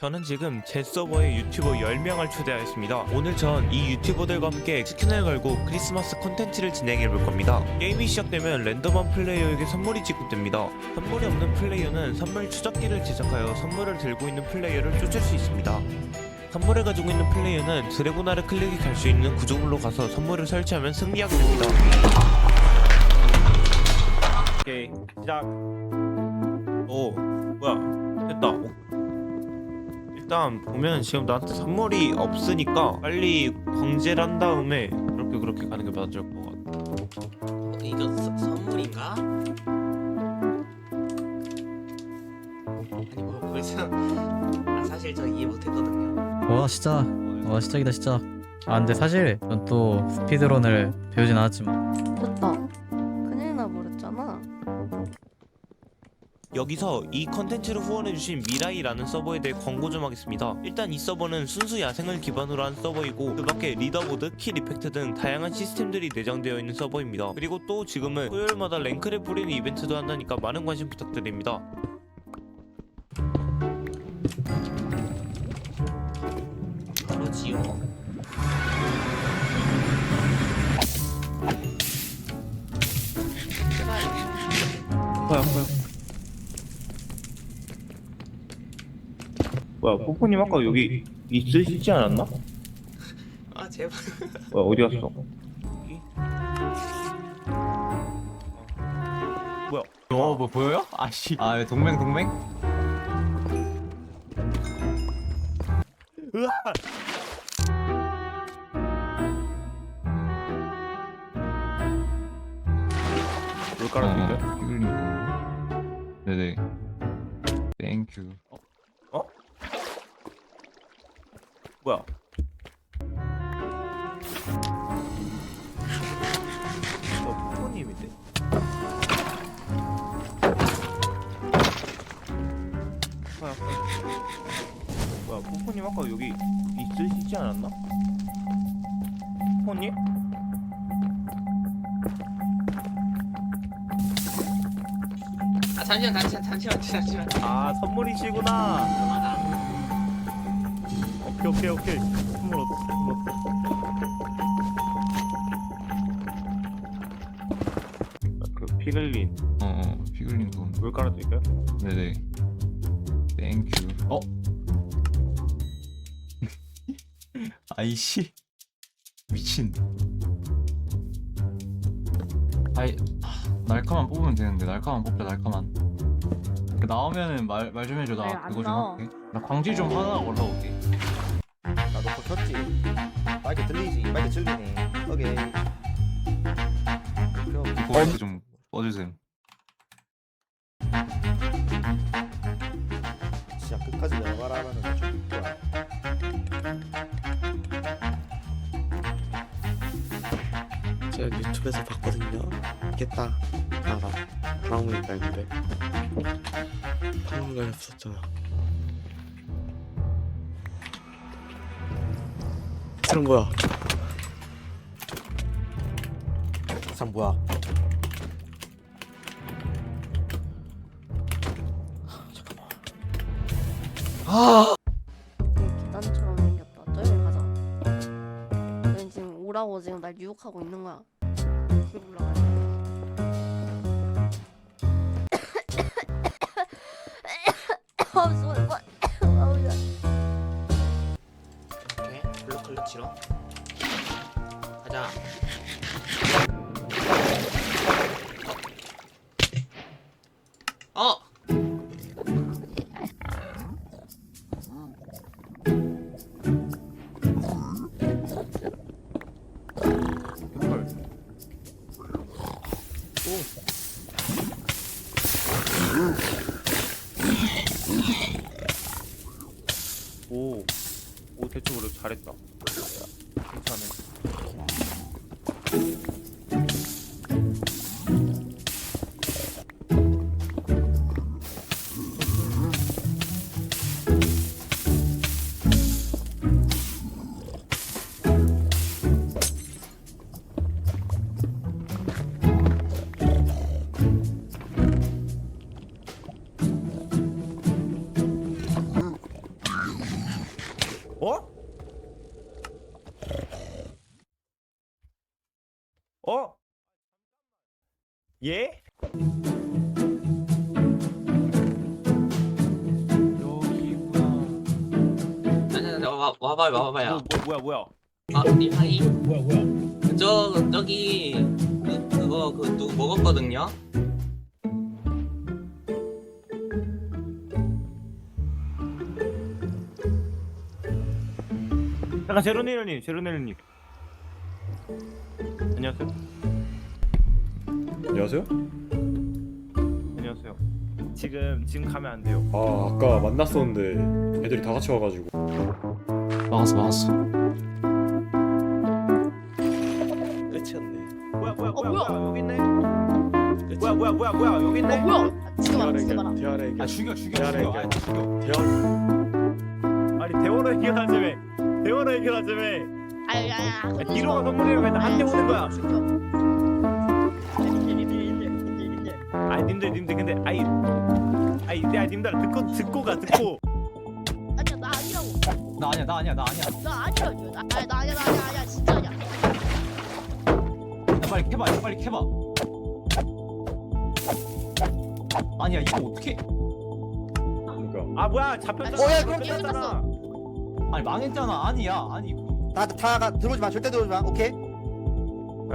저는 지금 제 서버에 유튜버 10명을 초대하였습니다. 오늘 전 이 유튜버들과 함께 스킨을 걸고 크리스마스 콘텐츠를 진행해 볼 겁니다. 게임이 시작되면 랜덤한 플레이어에게 선물이 지급됩니다. 선물이 없는 플레이어는 선물 추적기를 제작하여 선물을 들고 있는 플레이어를 쫓을 수 있습니다. 선물을 가지고 있는 플레이어는 드래곤아를 클릭할 수 있는 구조물로 가서 선물을 설치하면 승리하게 됩니다. 오케이 시작. 오 뭐야 됐다. 오. 일단 보면 지금 나한테 선물이 없으니까 빨리 광제를 한 다음에 그렇게 그렇게 가는 게 맞을 것 같아. 이거 서, 선물인가? 아니 뭐 벌써 아, 사실 저 이해 못했거든요. 와 진짜 와 시작이다 진짜 아 근데 사실 전 또 스피드런을 배우진 않았지만 됐다. 여기서 이 컨텐츠를 후원해주신 미라이라는 서버에 대해 광고 좀 하겠습니다. 일단 이 서버는 순수 야생을 기반으로 한 서버이고 그 밖에 리더보드, 킬 이펙트 등 다양한 시스템들이 내장되어 있는 서버입니다. 그리고 또 지금은 토요일마다 랭크를 뿌리는 이벤트도 한다니까 많은 관심 부탁드립니다. 그러지요. 제발. 뭐야 뭐야 뽀뽀님 아까 여기 있으시지 않았나? 아 제발. 뭐야 어디 갔어? 뭐야 어, 뭐 보여요? 아씨. 아, 왜 동맹 동맹? 피글린 거. 네네. 땡큐. 어? 뭐야? 저 부모님인데? 뭐야? 뭐야? 부모님 아까 여기 있으시지 않았나? 부모님? 아 잠시만 잠시만 잠시만 잠시만. 아 선물이시구나. 오케이 오케이 오케이. 선물 얻었어. 선물 얻었어. 그 피글린 어, 어. 피글린 돈. 물 깔아드릴까요? 네네. 땡큐. 어? 아이씨. 미친. 아이, 아, 날카만 뽑으면 되는데 날카만 뽑자 날카만. 그 나오면은 말 말 좀 해줘 나 아니, 안 그거 좀 나와. 할게. 나 광지 좀 하나 올라올게. 나도 거 켰지. 마이크 들리지? 마이크 들리네. 오케이. 그럼 그 마이크 좀 꺼주세요. 진짜 끝까지 내가라 하면은 나좀 좋아. 제가 유튜브에서 봤거든요. 깼다. 나가. 방문이 깔는데. 방문이 없었잖아. 사람 뭐야? 참 뭐야? 계단처럼 생겼다. 저기 가자. 넌 지금 오라고 지금 날 유혹하고 있는 거야. 올라가자. 아, 좋아, 클러치로. 가자. 어. 헐. 오. 오. 오 대충으로 잘했다. 괜찮네. 예? 여기구나. 아니 와 와봐요 와봐요. 뭐, 뭐, 뭐야 뭐야 아 이하이. 뭐야 뭐야. 저 저기 그 그거 그 누구 먹었거든요. 잠깐 제로네일님 제로네일님 안녕하세요 안녕하세요? 안녕하세요 지금 지금 가면 안 돼요 아 아까 만났었는데 애들이 다 같이 와가지고 막았어 막았어. 끝이었네. 뭐야 뭐야 어, 뭐야 뭐야? 뭐야 여기 있네 뭐야 뭐야 뭐야 뭐야 여기 어 있네 뭐야? 아, 지금 알아 지금 알아. 대화를 아 얘기해. 죽여 죽여 대화를 죽여. 아. 죽여. 대화. 아니 대원호 얘기하자며 대원호 얘기하자며 아야야. 뒤로가 선물이면 왜 나한테 오는 거야 아니 님들 님들 근데 아이 아이 야 님들 듣고 듣고 가 듣고 아니야 나 아니라고. 나 아니야 나 아니야 나 아니야. 나 아니라고. 나, 아니, 나 아니야 나 아니야 아니야 진짜 아니야. 야, 빨리 캐봐 야, 빨리 캐봐. 아니야 이거 어떻게? 그러니까 아 뭐야 잡혔잖아 어, 야, 그럼 끝났잖아 아니 망했잖아 아니야 아니. 다, 다 가, 들어오지 마 절대 들어오지 마 오케이 응.